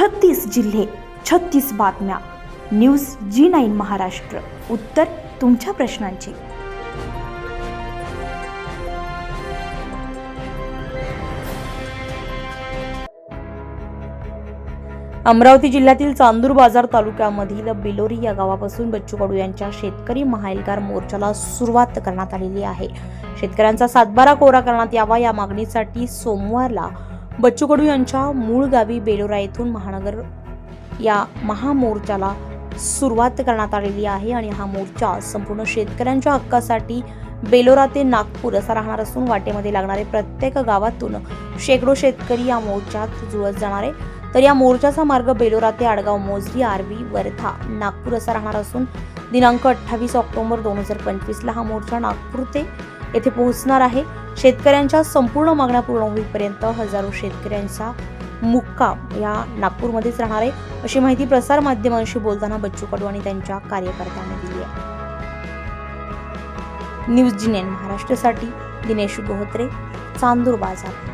छत्तीस जिल्हे छत्तीस बातम्या. News G nine Maharashtra. उत्तर तुमच्या प्रश्नांची. अमरावती जिल्ह्यातील चांदूर बाजार तालुक्यामधील बिलोरी या गावापासून बच्चू कडू यांच्या शेतकरी महाएल्गार मोर्चाला सुरुवात करण्यात आलेली आहे. शेतकऱ्यांचा सातबारा कोरा करण्यात यावा या मागणीसाठी सोमवारला बच्चू कडू यांच्या मूळ गावी बेलोरा येथून महानगर या महामोर्चाला सुरुवात करण्यात आलेली आहे आणि हा मोर्चा संपूर्ण शेतकऱ्यांच्या हक्कासाठी बेलोरा ते नागपूर असा राहणार असून वाटेमध्ये लागणारे प्रत्येक गावातून शेकडो शेतकरी या मोर्चात जुळत जाणार आहे. तर या मोर्चाचा मार्ग बेलोरा ते आडगाव मोजरी आरवी वर्धा नागपूर असा राहणार असून दिनांक अठ्ठावीस ऑक्टोबर दोन हजार पंचवीसला हा मोर्चा नागपूर ते येथे पोहोचणार आहे. शेतकऱ्यांच्या संपूर्ण मागण्या पूर्ण होईपर्यंत हजारो शेतकऱ्यांचा मुक्काम या नागपूरमध्येच राहणार आहे. अशी माहिती प्रसार माध्यमांशी बोलताना बच्चू कडू आणि त्यांच्या कार्यकर्त्यांनी दिली आहे. न्यूज जिनेन महाराष्ट्रासाठी दिनेश गोहत्रे चांदूर बाजार.